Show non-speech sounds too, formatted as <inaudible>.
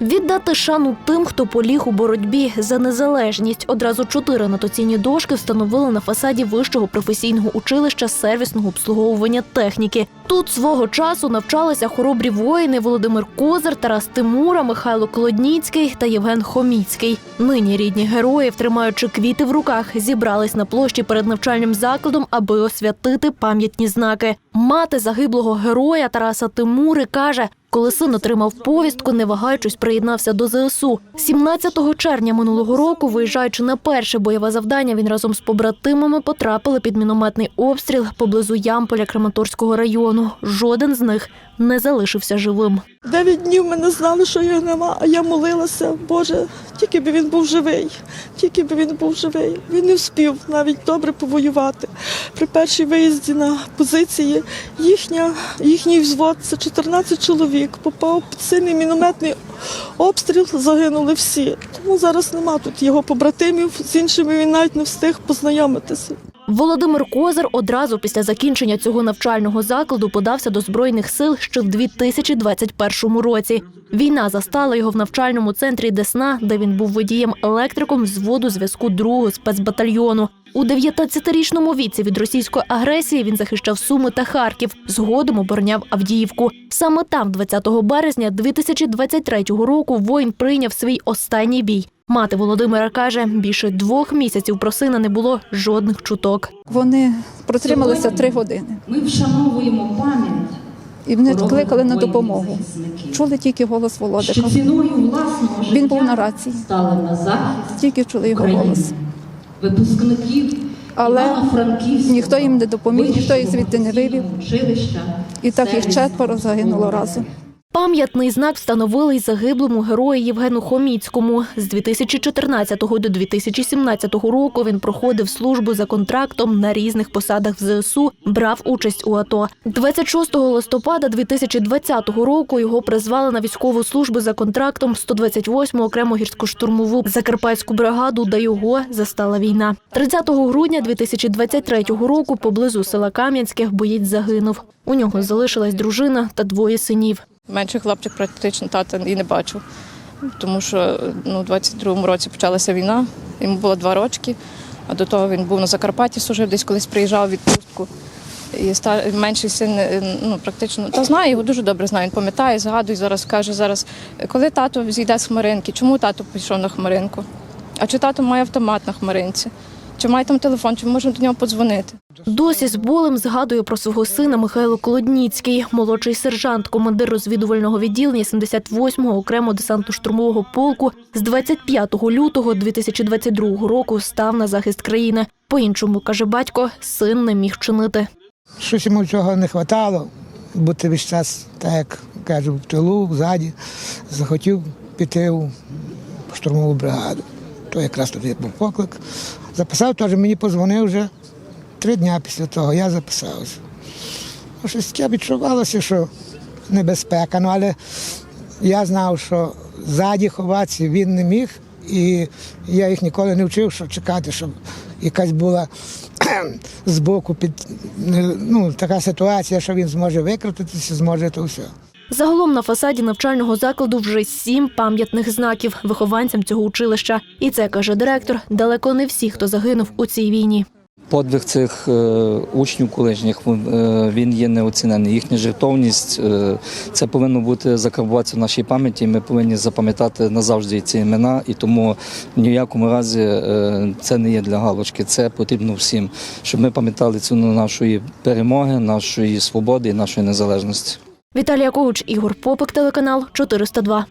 Віддати шану тим, хто поліг у боротьбі за незалежність. Одразу чотири нотаційні дошки встановили на фасаді вищого професійного училища сервісного обслуговування техніки. Тут свого часу навчалися хоробрі воїни Володимир Козир, Тарас Тимура, Михайло Колодніцький та Євген Хоміцький. Нині рідні героїв, тримаючи квіти в руках, зібрались на площі перед навчальним закладом, аби освятити пам'ятні знаки. Мати загиблого героя Тараса Тимури каже, коли син отримав повістку, не вагаючись, приєднався до ЗСУ. 17 червня минулого року, виїжджаючи на перше бойове завдання, він разом з побратимами потрапили під мінометний обстріл поблизу Ямполя Краматорського району. Жоден з них не залишився живим. Дев'ять днів ми не знали, що його нема, а я молилася, Боже, тільки би він був живий, тільки би він був живий. Він не вспів навіть добре повоювати. При першій виїзді на позиції їхня, їхній взвод, це 14 чоловік, попав під сильний мінометний обстріл, загинули всі. Тому зараз нема тут його побратимів, з іншими він навіть не встиг познайомитися. Володимир Козир одразу після закінчення цього навчального закладу подався до збройних сил ще в 2021 році. Війна застала його в навчальному центрі Десна, де він був водієм-електриком взводу зв'язку другого спецбатальйону. У 19-річному віці від російської агресії він захищав Суми та Харків. Згодом обороняв Авдіївку. Саме там, 20 березня 2023 року, воїн прийняв свій останній бій. Мати Володимира каже, більше двох місяців про сина не було жодних чуток. Вони протрималися три години Ми вшановуємо пам'ять і вони кликали на допомогу. Чули тільки голос що Володика. ціною власного життя Він був на рації. стали на захист Тільки чули його України. голос. Випускників Але ніхто їм не допоміг, ніхто їх звідти не вивів. І так їх четверо загинуло разом. Пам'ятний знак встановили й загиблому герою Євгену Хоміцькому. З 2014 до 2017 року він проходив службу за контрактом на різних посадах в ЗСУ, брав участь у АТО. 26 листопада 2020 року його призвали на військову службу за контрактом 128 окрему гірсько-штурмову закарпатську бригаду, де його застала війна. 30 грудня 2023 року поблизу села Кам'янське боєць загинув. У нього залишилась дружина та двоє синів. Менший хлопчик практично тата і не бачив, тому що ну, у 22-му році почалася війна, йому було два рочки, а до того він був на Закарпатті, служив, десь колись приїжджав у відпустку. І ста- менший син е, ну, практично та знає його дуже добре знає. Він пам'ятає, згадує зараз, каже зараз, коли тато зійде з хмаринки, чому тато пішов на хмаринку? А чи тато має автомат на хмаринці? Чи має там телефон, чи ми можемо до нього подзвонити? Досі з болем згадує про свого сина Михайло Колодніцький, молодший сержант, командир розвідувального відділення 78-го окремо десантно-штурмового полку. З 25 лютого 2022 року став на захист країни. По-іншому каже батько, син не міг чинити. Щось йому цього не вистачало, бути весь час, так як кажу, в тилу, ззаді. Захотів піти у штурмову бригаду. То якраз тоді був поклик. Записав, теж мені позвонив вже три дні після того, я записався. Ну, Щось таке відчувалося, що небезпека, ну, але я знав, що ззаді ховатися він не міг, і я їх ніколи не вчив, що чекати, щоб якась була <clears throat> збоку під ну, така ситуація, що він зможе викрутитися, зможе то все. Загалом на фасаді навчального закладу вже сім пам'ятних знаків вихованцям цього училища. І це каже директор. Далеко не всі, хто загинув у цій війні. Подвиг цих е, учнів колишніх е, він є неоцінений. Їхня жертовність е, це повинно бути закарбуватися в нашій пам'яті. Ми повинні запам'ятати назавжди ці імена, і тому в ніякому разі це не є для галочки. Це потрібно всім, щоб ми пам'ятали ціну нашої перемоги, нашої свободи і нашої незалежності. Віталія Когуч, Ігор Попик, телеканал 402.